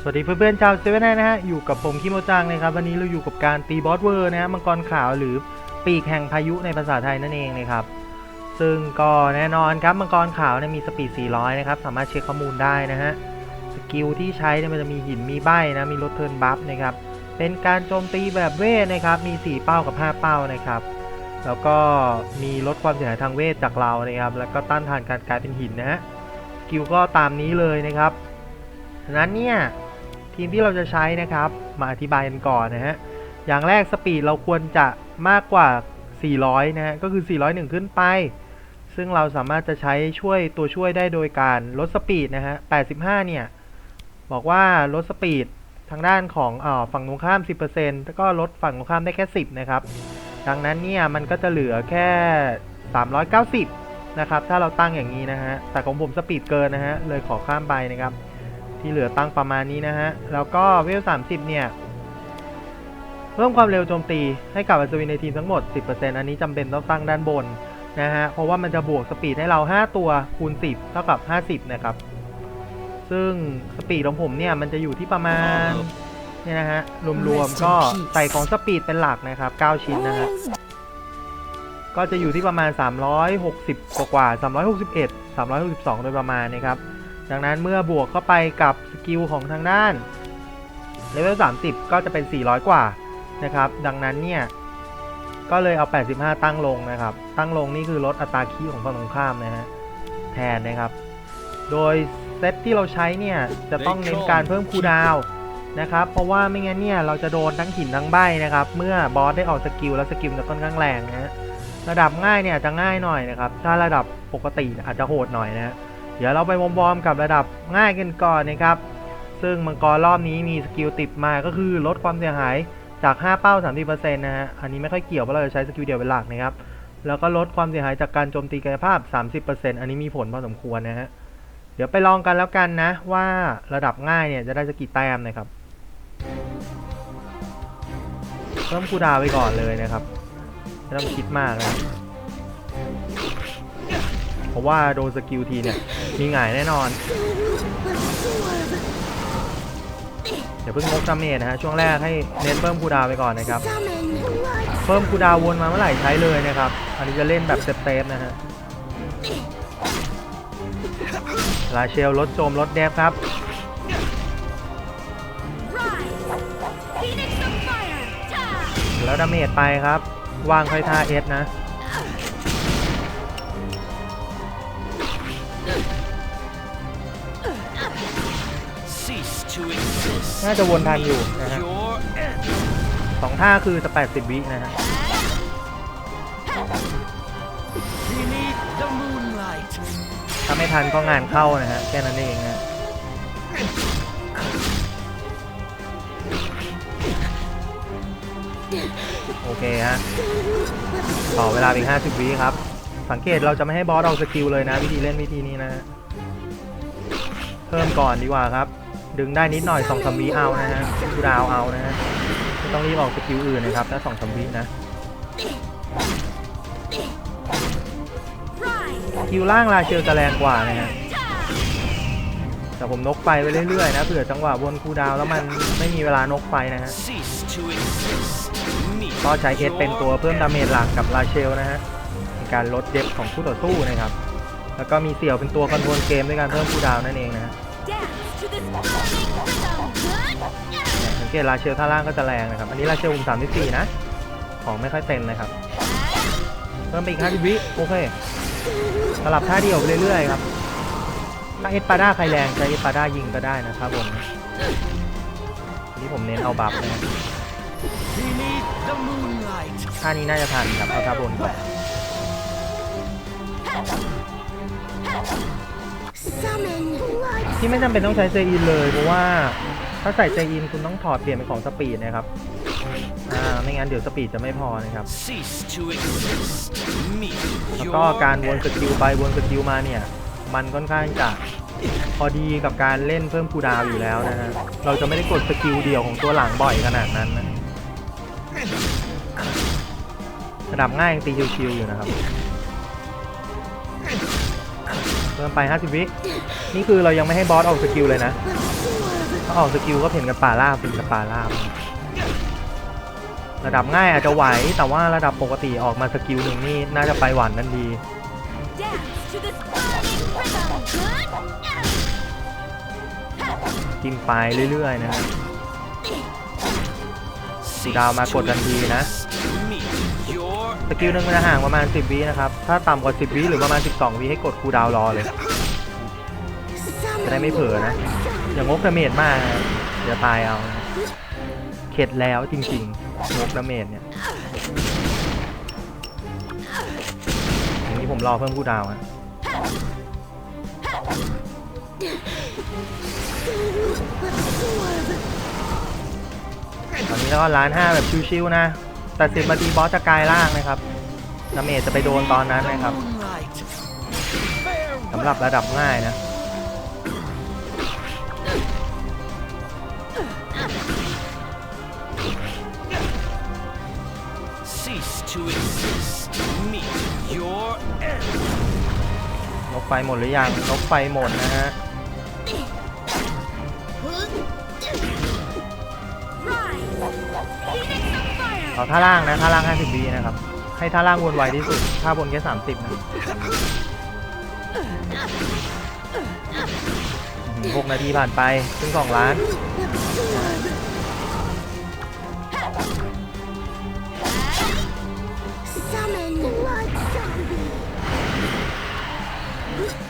สวัสดีเพื่อนๆชาวเซเว่นนะฮะ อยู่กับผมคิโมจังนะครับ วันนี้เราอยู่กับการตีบอสเวอร์นะฮะมังกรขาวหรือปีกแห่งพายุในภาษาไทยนั่นเองนะครับ ซึ่งก็แน่นอนครับมังกรขาวเนี่ยมีสปีด 400 นะครับ สามารถเช็คข้อมูลได้นะฮะ สกิลที่ใช้เนี่ยมันจะมีหินมีใบนะ มีลดเทิร์นบัฟนะครับ เป็นการโจมตีแบบเวทนะครับ มี 4 เป้ากับ 5 เป้านะครับ แล้วก็มีลดความเสียหายทางเวทจากเรานะครับ แล้วก็ต้านทานการกลายเป็นหินนะฮะ สกิลก็ตามนี้เลยนะครับฉะนั้นเนี่ย ทีมที่เราจะใช้นะครับ มาอธิบายกันก่อนนะฮะ อย่างแรกสปีดเราควรจะมากกว่า 400 นะฮะ ก็คือ 401 ขึ้นไป ซึ่งเราสามารถจะใช้ช่วยตัวช่วยได้โดยการลดสปีดนะฮะ 85 เนี่ย บอกว่าลดสปีดทางด้านของอฝั่งตรงข้าม 10%แล้วก็ลดฝั่งตรงข้ามได้แค่ 10 นะครับ ดังนั้นเนี่ยมันก็จะเหลือแค่ 390 นะครับ ถ้าเราตั้งอย่างนี้นะฮะ แต่ของผมสปีดเกินนะฮะ เลยขอข้ามไปนะครับ ที่เหลือตั้งประมาณนี้นะฮะ แล้วก็เวล 30 เนี่ย เพิ่มความเร็วโจมตีให้กับอัศวินในทีมทั้งหมด 10%อันนี้จำเป็นต้องตั้งด้านบนนะฮะ เพราะว่ามันจะบวกสปีดให้เรา 5 ตัวคูณ 10 เท่ากับ 50 นะครับ ซึ่งสปีดของผมเนี่ยมันจะอยู่ที่ประมาณเนี่ยนะฮะ รวมๆก็ใส่ของสปีดเป็นหลักนะครับ 9 ชิ้นนะฮะ ก็จะอยู่ที่ประมาณ 360 กว่ากว่า361 362 โดยประมาณนะครับ ดังนั้นเมื่อบวกเข้าไปกับสกิลของทางด้านเลเวล 30 ก็จะเป็น 400 กว่านะครับ ดังนั้นเนี่ย ก็เลยเอา 85 ตั้งลงนะครับ ตั้งลงนี่คือลดอัตราคีของฝั่งตรงข้ามนะฮะ แทนนะครับ โดยเซตที่เราใช้เนี่ย จะต้องเน้นการเพิ่มคูดาวน์นะครับ เพราะว่าไม่งั้นเนี่ย เราจะโดนทั้งหินทั้งใบนะครับ เมื่อบอสได้ออกสกิลแล้วสกิลจะค่อนข้างแรงนะฮะ ระดับง่ายเนี่ยจะง่ายหน่อยนะครับ ถ้าระดับปกติอาจจะโหดหน่อยนะฮะ เดี๋ยวเราไปวอร์มๆกับระดับง่ายกันก่อนนะครับ ซึ่งมังกรรอบนี้มีสกิลติดมาก็คือลดความเสียหายจาก 5 เป้า 30%นะฮะ อันนี้ไม่ค่อยเกี่ยวเพราะเราจะใช้สกิลเดียวเป็นหลักนะครับ แล้วก็ลดความเสียหายจากการโจมตีกายภาพ 30%อันนี้มีผลพอสมควรนะฮะ เดี๋ยวไปลองกันแล้วกันนะ ว่าระดับง่ายเนี่ยจะได้สกกี่แต้มนะครับเพิ่มคูดาวไปก่อนเลยนะครับไม่ต้องคิดมากนะ ราะว่าโดนสกิลทีเนี่ย มีหงายแน่นอน เดี๋ยวเพิ่งงกดาเมจนะฮะ ช่วงแรกให้เน้นเพิ่มคูดาวไปก่อนนะครับ เพิ่มคูดาววนมาเมื่อไหร่ใช้เลยนะครับ อันนี้จะเล่นแบบเซฟๆนะฮะลาเชลลดโจมลดแดฟครับแล้วดาเมจไปครับ วางค่อยท่าเอสนะ น่าจะวนทันอยู่นะฮะสองท่าคือจะ80วินะฮะถ้าไม่ทันก็งานเข้านะฮะแค่นั้นเองนะโอเคฮะต่อเวลาอีก 50 วิครับ สังเกตเราจะไม่ให้บอสเอาสกิลเลยนะ วิธีเล่นวิธีนี้นะ เพิ่มก่อนดีกว่าครับ ดึงได้นิดหน่อย2องสวิเอานะฮะคูดาวเอานะฮะไม่ต้องรีบออกสกิลอื่นนะครับถ้า2องสวินะสกิลล่างราเชลจะแรงกว่านะฮะแต่ผมนกไฟไปเรื่อยๆนะเผื่อจังหวะวนคูดาวแล้วมันไม่มีเวลานกไฟนะฮะก็ใช้เอสเป็นตัวเพิ่มดาเมจหลักกับราเชลนะฮะในการลดเดฟของคู่ต่อสู้นะครับ แล้วก็มีเสี่ยวเป็นตัวคอนโทรลเกมด้วยการเพิ่มคูดาวนั่นเองนะฮะ สังเกตราเชลท่าล่างก็จะแรงนะครับ อันนี้ราเชลอุ่ม34นะ ของไม่ค่อยเต็มนะครับ เพิ่มไปอีก50วิโอเคสลับท่าเดียวไปเรื่อยๆครับ ถ้าเอสปาด้าใครแรงใช้เอสปาด้ายิงก็ได้นะครับบนนะอันนี้ผมเน้นเอาบัฟนะท่านี้น่าจะทันครับเอาท่าบนก่อน ที่ไม่จำเป็นต้องใช้เซอินเลยเพราะว่าถ้าใส่เซอินคุณต้องถอดเปลี่ยนเป็นของสปีดนะครับอ่าไม่งั้นเดี๋ยวสปีดจะไม่พอนะครับ Cease to exist. Me. แล้วก็ Your การวนส end. กิลไปวนสกิลมาเนี่ย มันค่อนข้างจะพอดีกับการเล่นเพิ่มคูลดาวน์อยู่แล้วนะฮะ เราจะไม่ได้กดสกิลเดียวของตัวหลังบ่อยขนาดนั้นนะระดับง่ายยังตีชิวๆอยู่นะครับ เพิ่มไป 50 วิ นี่คือเรายังไม่ให้บอสออกสกิลเลยนะ ถ้าออกสกิลก็เห็นกันป่าล่าบเป็นกับป่าล่าบ ระดับง่ายอาจจะไหว แต่ว่าระดับปกติออกมาสกิลหนึ่งนี่น่าจะไปหวานนั่นดีกินไปเรื่อยๆนะสีดาวมากดทันทีนะ สกิลหนึ่งมันจะห่างประมาณ 10วินะครับ ถ้าต่ำกว่า 10วิหรือประมาณ 12วิให้กดคูลดาวน์รอเลย จะได้ไม่เผลอนะ อย่างงกดาเมจมากนะเดี๋ยวตายเอานะเข็ดแล้วจริงๆงกดาเมจเนี่ยอย่างนี้ผมรอเพิ่มคูลดาวน์ฮะตอนนี้แล้วก็ล้านห้าแบบชิวๆนะ แต่สิบนาทีบอสจะกลายร่างนะครับดาเมจจะไปโดนตอนนั้น the นะครับ moonlight. สำหรับระดับง่ายนะ Cease to exist. Meet your end. นกไฟหมดหรือยังนกไฟหมดนะฮะ เอาท่าล่างนะท่าล่าง 50วินะครับ ให้ท่าล่างวนไวที่สุดท่าบนแค่30นะหกนาทีผ่านไปถึงสองล้าน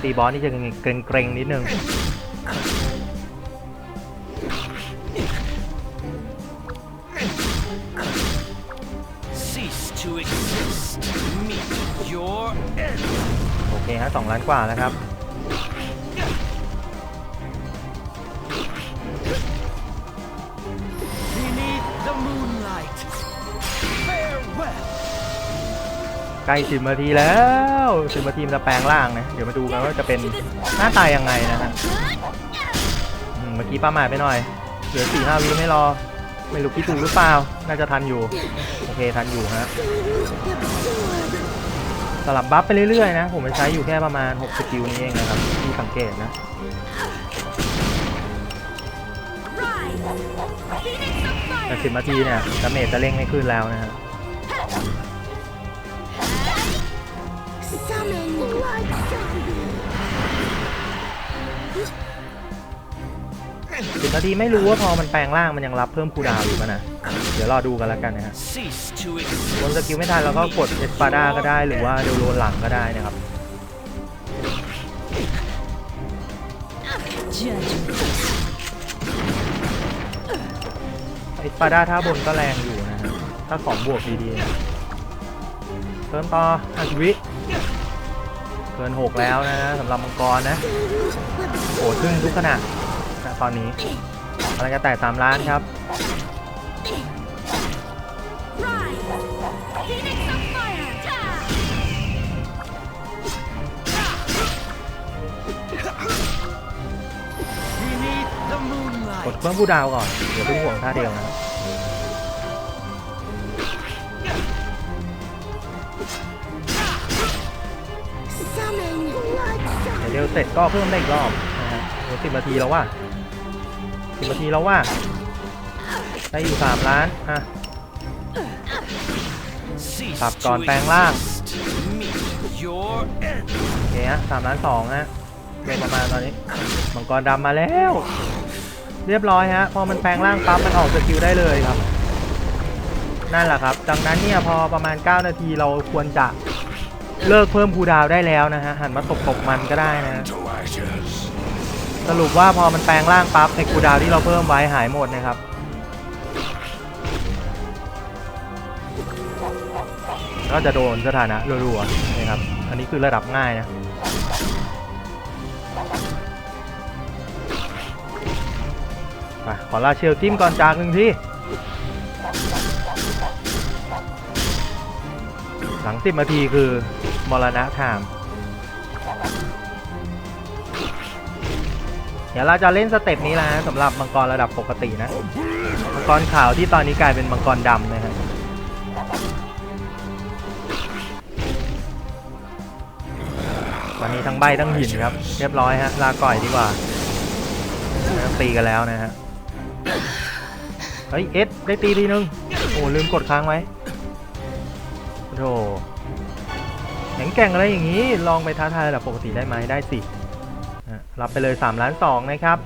ตีบอสนี่จะเกรงเกรงๆนิดนึง 2 ล้านกว่านะครับ ใกล้สิบนาทีแล้วสิบนาทีจะแปลงร่างนะ เดี๋ยวมาดูกันว่าจะเป็นหน้าตายยังไงนะฮะเมื่อกี้ป้าหมายไปหน่อย เหลือสี่ห้าวิไม่รอ ไม่รู้คิดถูกหรือเปล่า น่าจะทันอยู่ โอเคทันอยู่ฮะ สลับบัฟไปเรื่อยๆนะ ผมจะใช้อยู่แค่ประมาณ6สกิลนี้เองนะครับ ที่สังเกตนะแต่สิบนาทีเนี่ยดาเมจจะเร่งไม่ขึ้นแล้วนะฮะ สิบนาทีไม่รู้ว่าพอมันแปลงร่างมันยังรับเพิ่มคูลดาวน์อยู่ป่ะนะ เดี๋ยวรอดูกันแล้วกันนะฮะบนสกิลไม่ทันเราก็กดเอสปาดาก็ได้หรือว่าเดโรนหลังก็ได้นะครับเอสปาดาท่าบนก็แรงอยู่นะฮะถ้าของบวกดีๆนะเพิ่มต่อ5วิเกิน6แล้วนะสำหรับมังกรนะโอ้ซึ่งทุกข ณะณตอนนี้กำลังจะแตะ3ล้านครับ Rise. Phoenix of fire. Ta. Beneath the กด moonlight. เพิ่มผู้ดาวก่อน เดี๋ยวเพิ่งห่วงท่าเดียวนะครับ Summon blood เดี๋ยวเดียวเสร็จก็เพิ่มได้อีกรอบนะฮะเดี๋ยวสิบนาทีแล้วว่า สิบนาทีแล้วว่าได้อยู่สามล้านอะ Cease ปรับก่อนแปลงร่างโอเคฮะสามล้านสองฮะโดยประมาณตอนนี้มังกรดำมาแล้ว เรียบร้อยฮะพอมันแปลงร่างปั๊บมันออกสกิลได้เลยครับ นั่นแหละครับดังนั้นเนี่ยพอประมาณ 9 นาทีเราควรจะเลิกเพิ่มคูดาวได้แล้วนะฮะหันมาตบตบๆมันก็ได้นะ สรุปว่าพอมันแปลงร่างปั๊บไอ้คูดาวที่เราเพิ่มไว้หายหมดนะครับ ก็จะโดนสถานะรัวๆนะครับ อันนี้คือระดับง่ายนะไปขอลาเชลจิ้มก่อนจากหนึ่งที่หลังสิบนาทีคือมรณะไทม์ ดี๋ยวเราจะเล่นสเต็ปนี้แล้วนะสำหรับมังกรระดับปกตินะมังกรขาวที่ตอนนี้กลายเป็นมังกรดำนะครับวันนี้ทั้งใบทั้งหินครับ เรียบร้อยฮะลาก่อยดีกว่าตีกันแล้วนะฮะเฮ้ยเอสได้ตีทีนึงโอ้ลืมกดค้างไว้โธ่แข็งแกร่งอะไรอย่างนี้ ลองไปท้าทายระดับปกติได้ไหมได้สิ รับไปเลย3ล้าน2นะครับ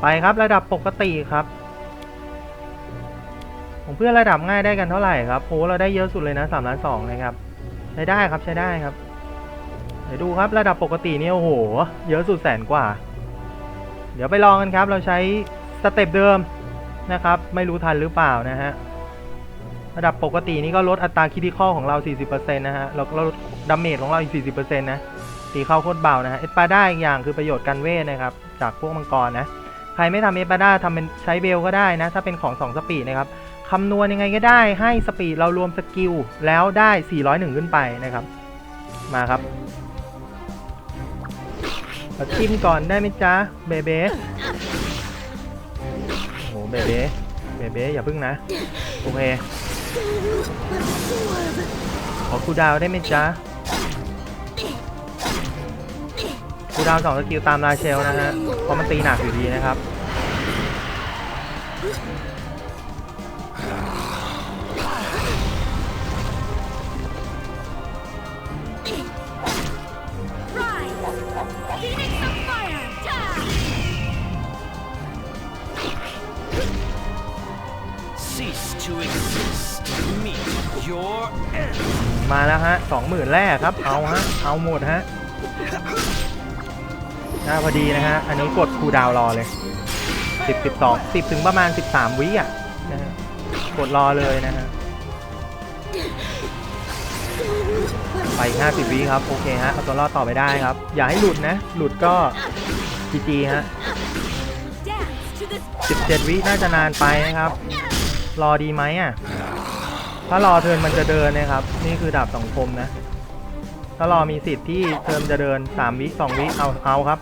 ไปครับระดับปกติครับผมเพื่อระดับง่ายได้กันเท่าไหร่ครับโอ้เราได้เยอะสุดเลยนะ3ล้าน2นะครับใช้ได้ครับใช้ได้ครับเดี๋ยวดูครับระดับปกติเนี่ยโอ้โห เยอะสุดแสนกว่า เดี๋ยวไปลองกันครับ เราใช้สเต็ปเดิมนะครับ ไม่รู้ทันหรือเปล่านะฮะระดับปกตินี่ก็ลดอัตราคิดิคอลของเรา 40%นะฮะแล้วก็ลดดาเมจของเราอีก 40%นะ ตีเข้าโคตรเบานะฮะเอสปาด้าอีกอย่างคือประโยชน์กันเวทนะครับจากพวกมังกรนะใครไม่ทำเอสปาด้าทำเป็นใช้เบลก็ได้นะถ้าเป็นของ 2 สปีดนะครับคำนวณยังไงก็ได้ให้สปีดเรารวมสกิลแล้วได้ 401 ขึ้นไปนะครับ มาครับขอจิ้มก่อนได้ไหมจ๊ะเบเบ้โอ้โหเบเบ้เบเบ้อย่าพึ่งนะ โอเค ขอคูดาวได้ไหมจ๊ะ ดาวน์สองสกิลตามราเชลนะฮะเพราะมันตีหนักอยู่ดีนะครับ Rise. Phoenix of fire. Die. Cease to exist. Meet your end. มาแล้วฮะสองหมื่นแรกครับ เอาฮะ เอาหมดฮะ น่าพอดีนะฮะ อันนี้กดคูดาวรอเลยสิบสิบสองสิบถึงประมาณสิบสามวิอะนะฮะกดรอเลยนะฮะ ไปอีกห้าสิบวิครับ โอเคฮะ เอาตัวรอดต่อไปได้ครับ อย่าให้หลุดนะ หลุดก็จีจีฮะ 17 วิน่าจะนานไปนะครับ รอดีไหมอะ ถ้ารอเทินมันจะเดินนะครับ นี่คือดาบสองคมนะ ถ้ารอมีสิทธิ์ที่เทิร์นจะเดิน 3 วิ2วิเอาเอาครับ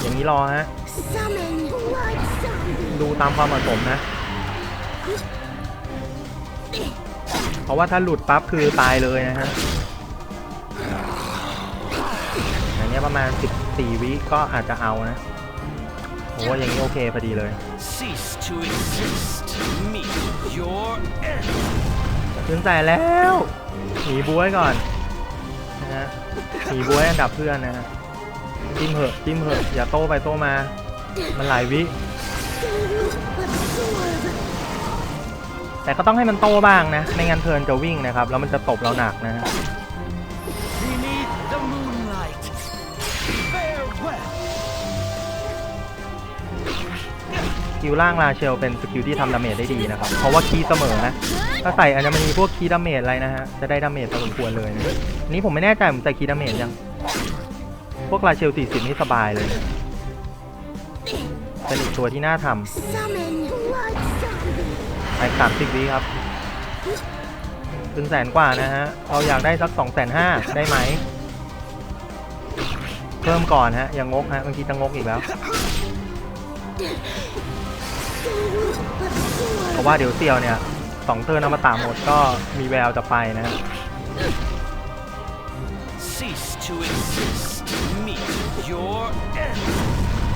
อย่างนี้รอฮะ Summon blood zombie. ดูตามความเหมาะสมนะ เพราะว่าถ้าหลุดปั๊บคือตายเลยนะฮะอย่างเงี้ยประมาณ 14 วิก็อาจจะเอานะโอ้อย่างนี้โอเคพอดีเลย Cease to exist. Meet your end. ขึ้นใส่แล้วหนีบุ้ยก่อนะฮะหนีบุ้ยอันดับเพื่อนนะฮะจิ้มเหอะจิ้มเหอะอย่าโต้ไปโต้มา มันหลายวิแต่ก็ต้องให้มันโต้บ้างนะไม่งั้นเทินจะวิ่งนะครับ แล้วมันจะตบเราหนักนะฮะสกิลล่างราเชลเป็นสกิลที่ทำดาเมจได้ดีนะครับ เพราะว่าคีเสมอนะ ถ้าใส่อัญมณีพวกคีดาเมจอะไรนะฮะ จะได้ดาเมจพอสมควรเลยนะนี้ผมไม่แน่ใจผมใส่คีดาเมจยัง พวกราเชล40นี่สบายเลยเป็นอีกตัวที่น่าทำไปสามสิบวิครับเป็นแสนกว่านะฮะ เราอยากได้สักสองแสนห้าได้ไหม เพิ่มก่อนฮะ อย่างงกฮะบางทีจะงกอีกแล้วเพราะว่าเดี๋ยวเซียวเนี่ย สองเทิร์นอมตะหมดก็มีแววจะไปนะฮะ Cease to exist. Meet your end.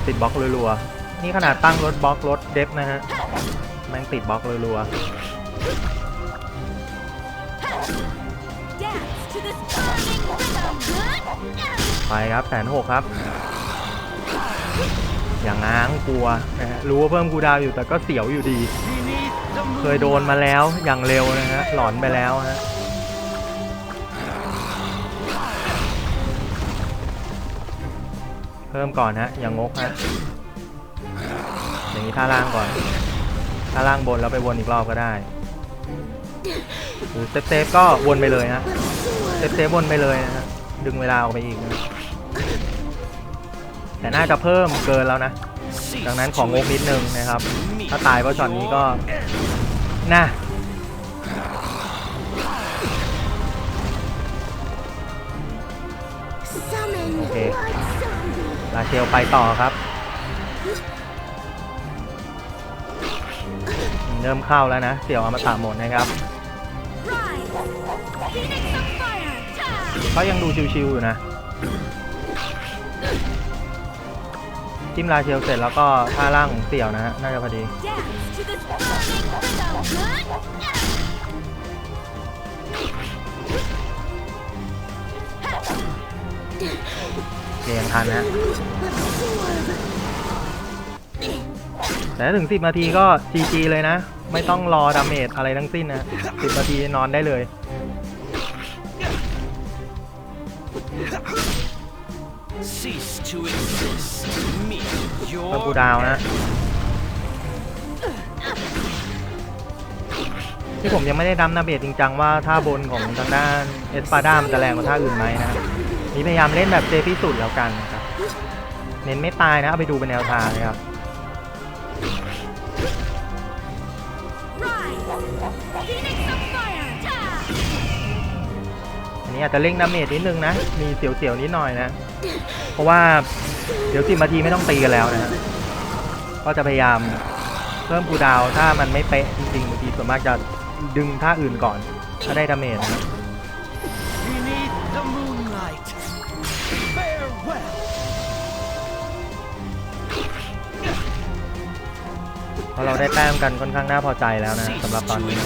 ติดบล็อกรัวๆ นี่ขนาดตั้งรถบล็อกรถเดฟนะฮะ แม่งติดบล็อกรัว Dance to this burning rhythm. Good. ๆไปครับแสนหกครับ อย่างง้างกลัวนะฮะ รู้ว่าเพิ่มกูลดาวน์อยู่แต่ก็เสียวอยู่ดี Beneath the เคยโดนมาแล้วอย่างเร็วนะฮะหลอนไปแล้วฮะเพิ่มก่อนฮะอย่างงกฮะอย่างนี้ท่าล่างก่อนท่าล่างบนแล้วไปวนอีกรอบก็ได้หรือเซฟเซฟก็วนไปเลยฮะเซฟเซฟวนไปเลยนะฮะดึงเวลาออกไปอีกนะแต่น่าจะเพิ่มเกินแล้วนะดังนั้นของงกนิดนึงนะครับ ถ้าตายเพราะช็อตนี้ก็ นะ Summon Okay. blood zombie. ลาเชลไปต่อครับ เริ่มเข้าแล้วนะ เสี่ยวอมตะหมดนะครับ Rise. Phoenix of fire. Die. เขายังดูชิวๆอยู่นะ จิ้มลาเชลเสร็จแล้วก็ท่าล่างของเสี่ยวนะฮะน่าจะพอดี เกมทันนะแต่ถึง 10 นาทีก็ GG เลยนะ ไม่ต้องรอดาเมจอะไรทั้งสิ้นนะ 10 นาทีนอนได้เลย Cease to exist. กูดาวนะที่ผมยังไม่ได้ดำนาเบจจริงจังว่าท่าบนของทางด้านเอสปาด้ามันจะแรงกว่าท่าอื่นไหมนะครับนี่พยายามเล่นแบบเซฟที่สุดแล้วกันนะครับ เน้นไม่ตายนะ เอาไปดูเป็นแนวทางนะครับอันนี้อาจจะเร่งดาเมจนิดนึงนะ มีเสียวๆนิดหน่อยนะ เพราะว่าเดี๋ยวสิบนาทีไม่ต้องตีกันแล้วนะก็จะพยายามเพิ่มกูดาวถ้ามันไม่เป๊ะจริงๆบางทีส่วนมากจะดึงท่าอื่นก่อนถ้าได้ดาเมจนะ beneath the moonlight. Farewell. เพราะเราได้แต้มกันค่อนข้างน่าพอใจแล้วนะสำหรับตอนนี้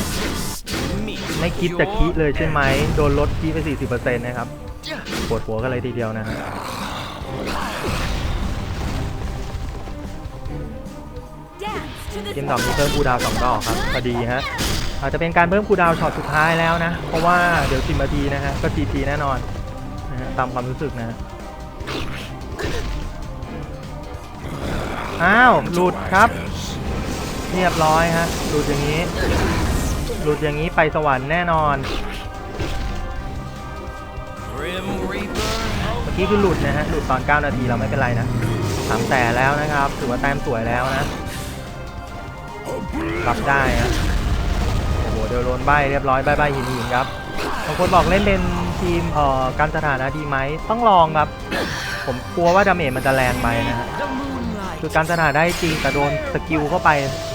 ไม่คิดจะคิเลยใช่ไหมโดนลดคีไป 40%นะครับ ปวดหัวกันเลยทีเดียวนะฮะ Dance to this เกมดอกนี้เพิ่มคูลดาวน์สองดอกครับพอดีฮะอาจจะเป็นการเพิ่มคูลดาวน์ช็อตสุดท้ายแล้วนะ เพราะว่าเดี๋ยวสิบนาทีนะฮะก็ GG แน่นอนนะฮะตามความรู้สึกนะฮะอ้าวหลุดครับ เรียบร้อยฮะหลุดอย่างนี้ หลุดอย่างนี้ไปสวรรค์แน่นอน Grim Reaper. เมื่อกี้คือหลุดนะฮะ หลุดตอน 9 นาทีเราไม่เป็นไรนะสามแต่แล้วนะครับ ถือว่าแต้มสวยแล้วนะ รับได้ฮะโอ้โห เดี๋ยวโดนใบเรียบร้อยใบใบหินหินครับ บางคนบอกเล่นเป็นทีมเอ่อการสถานะดีไหม ต้องลองครับ ผมกลัวว่าดาเมจมันจะแรงไปนะฮะคือการสถานะได้จริงแต่โดนสกิลเข้าไป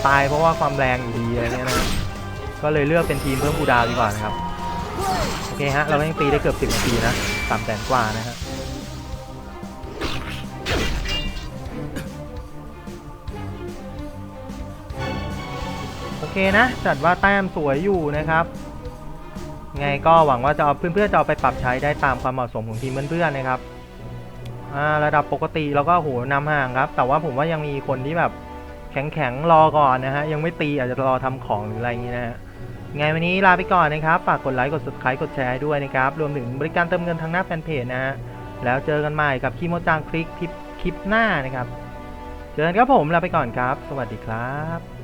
ตายเพราะว่าความแรงอยู่ดีอะไรเงี้ยนะ ก็เลยเลือกเป็นทีมเพิ่มกูดาวดีกว่านะครับ โอเคฮะ เราก็ยังตีได้เกือบ10นาทีนะสามแสนกว่านะฮะโอเคนะ จัดว่าแต้มสวยอยู่นะครับ ไงก็หวังว่าจะเอาเพื่อนๆจะเอาไปปรับใช้ได้ตามความเหมาะสมของทีมเพื่อนๆนะครับระดับปกติเราก็โหนำห่างครับ แต่ว่าผมว่ายังมีคนที่แบบแข็งๆรอก่อนนะฮะ ยังไม่ตีอาจจะรอทำของหรืออะไรอย่างนี้นะฮะ ไงวันนี้ลาไปก่อนนะครับ ฝากกดไลค์ กด subscribe กดแชร์ให้ด้วยนะครับ รวมถึงบริการเติมเงินทางหน้าแฟนเพจนะฮะ แล้วเจอกันใหม่กับคีโมจังคลิกคลิปคลิปหน้านะครับ เจอกันครับผมลาไปก่อนครับ สวัสดีครับ